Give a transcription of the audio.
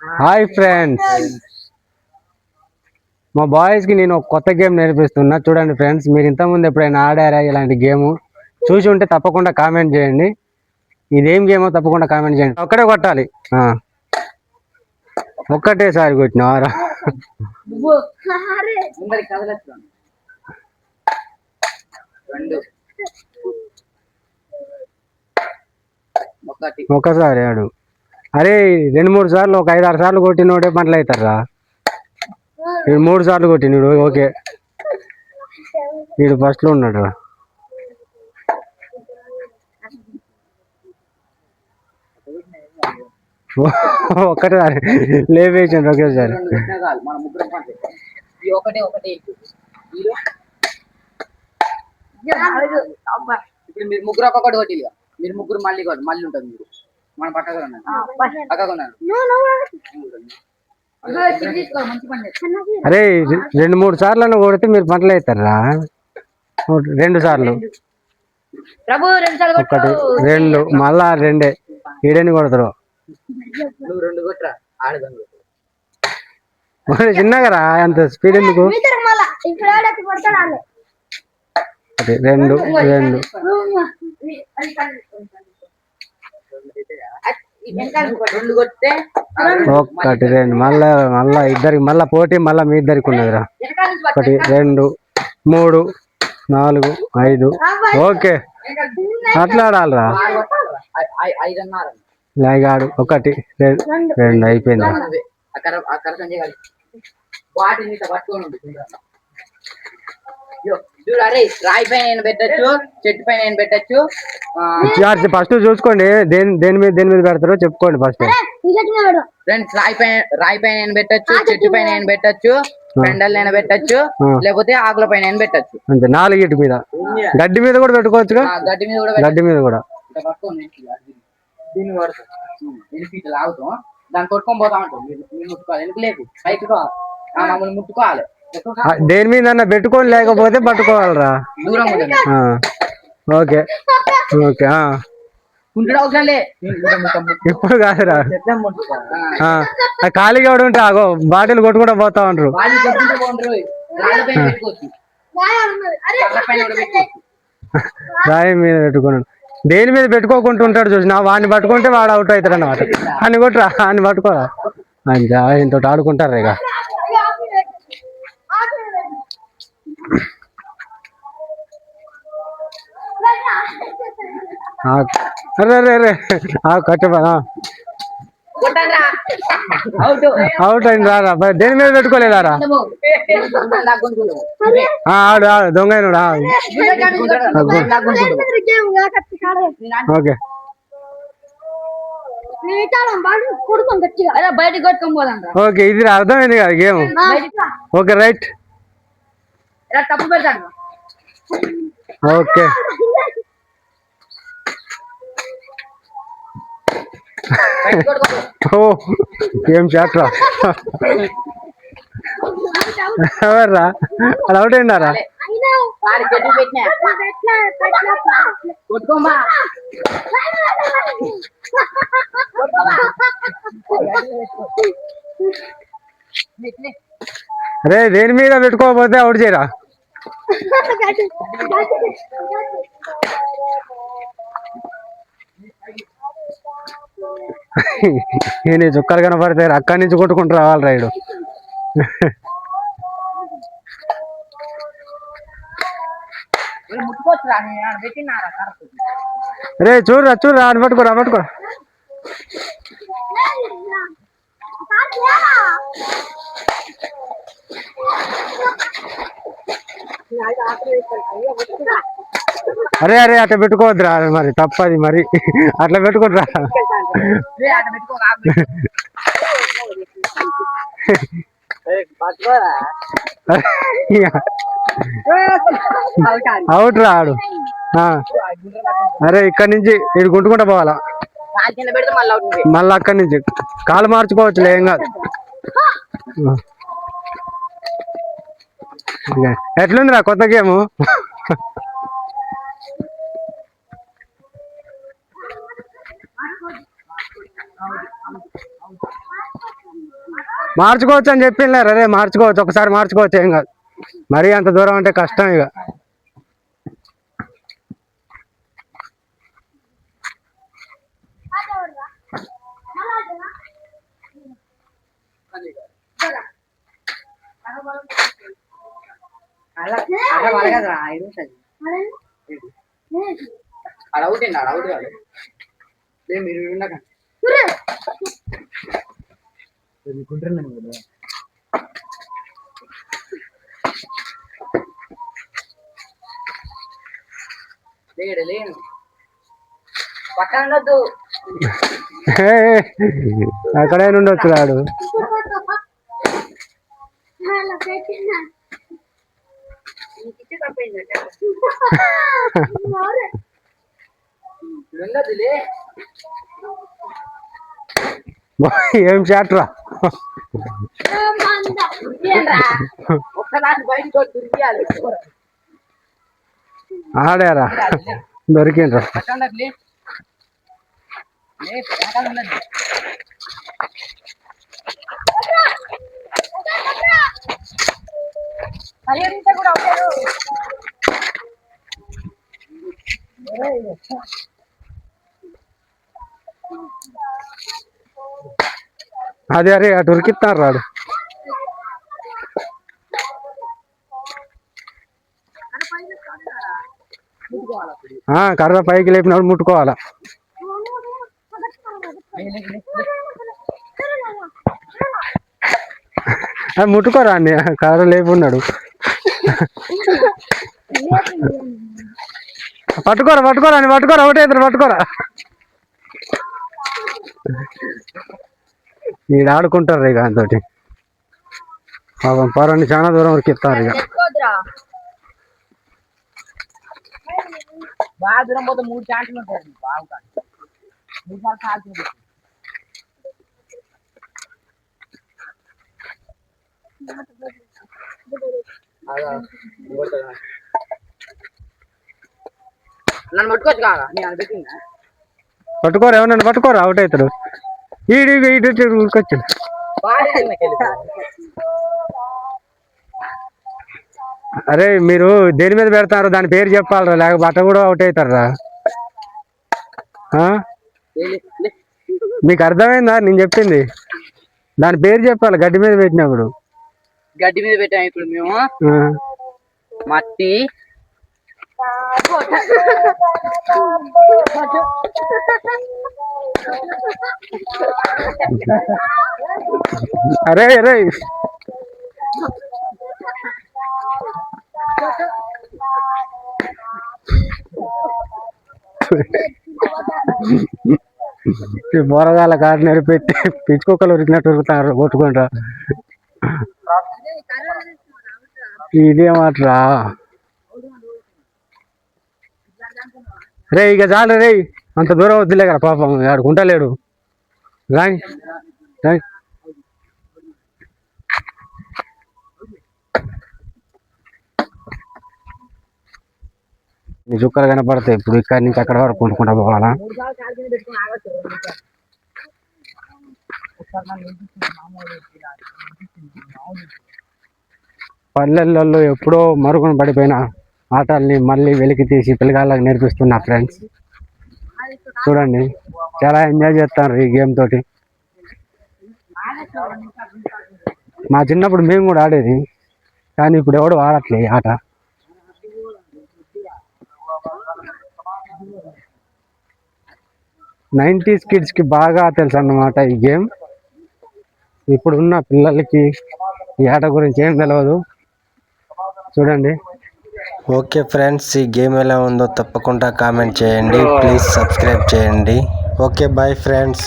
Hi friends మా బాయ్స్కి నేను ఒక కొత్త గేమ్ నేర్పిస్తున్నా. చూడండి ఫ్రెండ్స్ మీరు ఇంతకుముందు ఎప్పుడైనా ఆడారా ఇలాంటి గేమ్ చూసి ఉంటే తప్పకుండా కామెంట్ చేయండి. ఇదేం గేమో తప్పకుండా కామెంట్ చేయండి. ఒక్కడే కొట్టాలి. ఒక్కటేసారి కొట్టినారా? ఒకటి ఒక్కసారి ఆడు. అరే రెండు మూడు సార్లు ఒక ఐదు ఆరు సార్లు కొట్టినోడే పంటలు అవుతారా వీడు మూడు సార్లు కొట్టినడు ఓకే. వీడు ఫస్ట్లో ఉన్నాడు. ఒక్కటేసారి లేపేసిండు ఒకేసారి ముగ్గురం పంచే ఈ ఒకటే ఒకటే ఎక్కువ. వీడు ఇప్పుడు మీరు ముగ్గురు ఒక్కొక్కటి ఇక. మీరు ముగ్గురు మళ్ళీ కొట్టు మళ్ళీ ఉంటుంది మీరు. మన పక్కగా ఉన్నాను పక్కగా ఉన్నాను అరే రెండు మూడు సార్లు కొడితే మీరు పంటలు అవుతారా రెండు సార్లు. ప్రభు రెండు సార్లు ఒకటి రెండు మళ్ళా రెండే. ఈడని కొడతారు? నువ్వు రెండు కొట్టరా ఆడదాం మరి చిన్నగా రా అంత స్పీడ్ ఎందుకు? రెండు రెండు. ఒక్కటి రెండు మళ్ళా మళ్ళా ఇద్దరికి మళ్ళా పోటీ మళ్ళా మీ ఇద్దరికి ఉన్నదిరా. ఒకటి రెండు మూడు నాలుగు ఐదు. ఓకే. అట్లా ఆడాలిరా ఐదున్నర లాగాడు ఒకటి రెండు రెండు అయిపోయింది చూడు. అరే రాయి పైన నేను పెట్టచ్చు చెట్టు పైన పెట్టచ్చు. ఫస్ట్ చూసుకోండి దేని దేని మీద దేని మీద పెడతారో చెప్పుకోండి ఫస్ట్. ఫ్రెండ్స్ రాయి పైన రాయి పైన నేను పెట్టచ్చు చెట్టు పైన నేను పెట్టచ్చు పెండల్ నేను పెట్టచ్చు. లేకపోతే ఆకుల పైన నేను పెట్టచ్చు. అంతే నాలుగిటి మీద. గడ్డి మీద కూడా పెట్టుకోవచ్చుగా? ఆ, గడ్డి మీద కూడా. గడ్డి మీద కూడా. దీన్ని. పడుతుంది దాన్ని కొట్టుకొని పోతా ఉంటాం ముట్టుకోవాలి ఎందుకు లేదు పైకి మమ్మల్ని ముట్టుకోవాలి. దేని మీద పెట్టుకొని లేకపోతే పట్టుకోవాలిరా. ఓకే ఓకే ఇప్పుడు కాదురా. ఖాళీగా కూడా ఉంటే ఆగో బాటిల్ కొట్టుకుంటూ పోతా ఉంటారు రాయి మీద పెట్టుకున్నాడు దేని మీద పెట్టుకోకుండా ఉంటాడు చూసిన వాడిని పట్టుకుంటే వాడు అవుట్ అవుతాడు అన్నమాట అని కొట్టురా అని పట్టుకోరా. అంతే ఇంత ఆడుకుంటారు ఇక. అరే అరే అరే ఆ కట్టబా కొట్టండ్రా. అవుట్. అయింది రారా దేని మీద పెట్టుకోలేదారా ఆడు ఆడు దొంగ. ఓకే. ఓకే ఇది అర్థమైంది కదా గేమ్. ఓకే రైట్ ఇలా తప్పు పెడతాడు రా. ఓకే బయటికి కొట్టుకో. ఓ ఏం షాట్ రా. ఎవర్రా అది అవుట్ అయిందారా అయినా కాలు చెట్టు పెట్టినా. ఎట్లా ఎట్లా కొట్టుకోమా అరే దేని మీద పెట్టుకోకపోతే అవుట్ చేయరా? నేను చుక్కలు కనపడతాయి అక్కడి నుంచి కొట్టుకుంటూ రావాలి రైడు రే చూడరా చూడరా అని పట్టుకోరా పట్టుకోరా. అరే అరే అట్లా పెట్టుకోవద్దురా. మరి తప్పది మరి. అట్లా. పట్టుకోరా అవుట్ రా ఆడు. ఆ. అరే ఇక్కడి నుంచి ఇటు గుంటుకుంటా పోవాలా? మళ్ళీ అక్కడి నుంచి. కాలు మార్చుకోవచ్చులే ఏం కాదు. ఎట్లుందిరా కొత్త గేమ్? మార్చుకోవచ్చు అని చెప్పినారు అదే మార్చుకోవచ్చు. ఒకసారి మార్చుకోవచ్చు ఏం కాదు. మరీ అంత దూరం అంటే కష్టం ఇక. అలా అలా పడగదురా ఐదు ఉంటుంది. అలా అవుట్ అండి అలా అవుట్ కాదు. లేదు మీరు ఉండక లేడు లేను పక్కన ఉండొద్దు. అక్కడే ఉండొచ్చు రాడు ఏం షాట్ రా ఒక్కదాన్ని బయటకు వచ్చి దురికియాలి ఆడారా? దొరికిండ్రా. కూడా అదే అరే అటు ఉరికిస్తారు రాడు. ఆ, కర్ర పైకి లేపినప్పుడు ముట్టుకోవాలా. అది ముట్టుకోరా అండి కర్ర లేపున్నాడు. పట్టుకోరా పట్టుకోరా అని పట్టుకోరా ఒకటే ఇద్దరు పట్టుకోరా. ఈడు ఆడుకుంటారు ఇక దాంతోటి పాపం పొరని చాలా దూరం వరకు ఇస్తారు ఇక. బాగా దూరం పోతే మూడు ఛాన్సులు ఉంటాయి. బాగా మూడు సార్లు ఛాన్స్ నన్ను పట్టుకోవచ్చు కాగా నేను అనిపించిందా పట్టుకోరా ఎవరన్నా పట్టుకోరా అవుట్ అవుతాడు ఈడు ఇటు అరే మీరు దేని మీద పెడతారు? దాని పేరు చెప్పాలరా లేకపోతే అట్ట కూడా అవుట్ అవుతారా? మీకు అర్థమైందా? నేను చెప్పింది. దాని పేరు చెప్పాలి గడ్డి మీద పెట్టినప్పుడు. గడ్డి మీద పెట్టాము ఇప్పుడు మేము. మట్టి అరే అరే. ఈ బోరగాల కాడినారు పెట్టి పిచ్చుకోకలు ఉరికినట్టు ఉరుకుతారు కొట్టుకుంటా ఇదేమాట్రా రే ఇక చాలు రే. అంత దూరం వద్దులే కదా పాపం. ఆడుకుంటలేడు రాని రాని నీ చుక్కలు కనపడతాయి. ఇప్పుడు ఇక్కడి నుంచి అక్కడ వరకు కొనుక్కుంటా పోవాలా? పల్లెల్లో పల్లెలలో ఎప్పుడో మరుగున పడిపోయిన ఆటల్ని మళ్ళీ వెలికి తీసి పిల్లగాళ్ళకి నేర్పిస్తున్నా ఫ్రెండ్స్ చూడండి. చాలా ఎంజాయ్ చేస్తారు ఈ గేమ్ తోటి. మా చిన్నప్పుడు మేము కూడా ఆడేది. కానీ ఇప్పుడు ఎవడు ఆడట్లే ఈ ఆట. నైంటీస్ కిడ్స్కి బాగా తెలుసు అన్నమాట ఈ గేమ్ ఇప్పుడున్న పిల్లలకి ఈ ఆట గురించి ఏం తెలియదు చూడండి. ఓకే ఫ్రెండ్స్ ఈ గేమ్ ఎలా ఉందో తప్పకుండా కామెంట్ చేయండి. ప్లీజ్ సబ్స్క్రైబ్ చేయండి. Okay bye friends